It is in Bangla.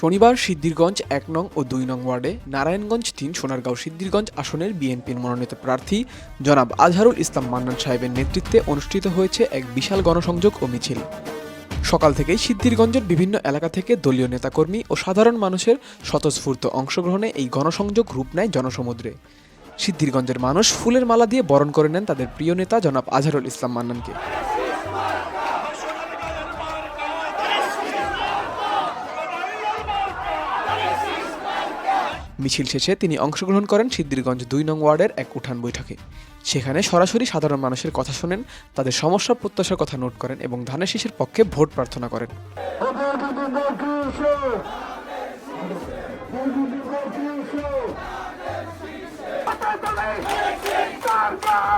শনিবার সিদ্ধিরগঞ্জ এক নং ও দুই নং ওয়ার্ডে, নারায়ণগঞ্জ তিন, সোনারগাঁও সিদ্ধিরগঞ্জ আসনের বিএনপির মনোনীত প্রার্থী জনাব আজহারুল ইসলাম মান্নান সাহেবের নেতৃত্বে অনুষ্ঠিত হয়েছে এক বিশাল গণসংযোগ ও মিছিল। সকাল থেকেই সিদ্ধিরগঞ্জের বিভিন্ন এলাকা থেকে দলীয় নেতাকর্মী ও সাধারণ মানুষের স্বতঃস্ফূর্ত অংশগ্রহণে এই গণসংযোগ রূপ নেয় জনসমুদ্রে। সিদ্ধিরগঞ্জের মানুষ ফুলের মালা দিয়ে বরণ করে নেন তাদের প্রিয় নেতা জনাব আজহারুল ইসলাম মান্নানকে। মিছিল শেষে তিনি অংশগ্রহণ করেন সিদ্ধিরগঞ্জ দুই নং ওয়ার্ডের এক উঠান বৈঠকে। সেখানে সরাসরি সাধারণ মানুষের কথা শোনেন, তাদের সমস্যা প্রত্যাশার কথা নোট করেন এবং ধানের শীষের পক্ষে ভোট প্রার্থনা করেন। উন্নয়নের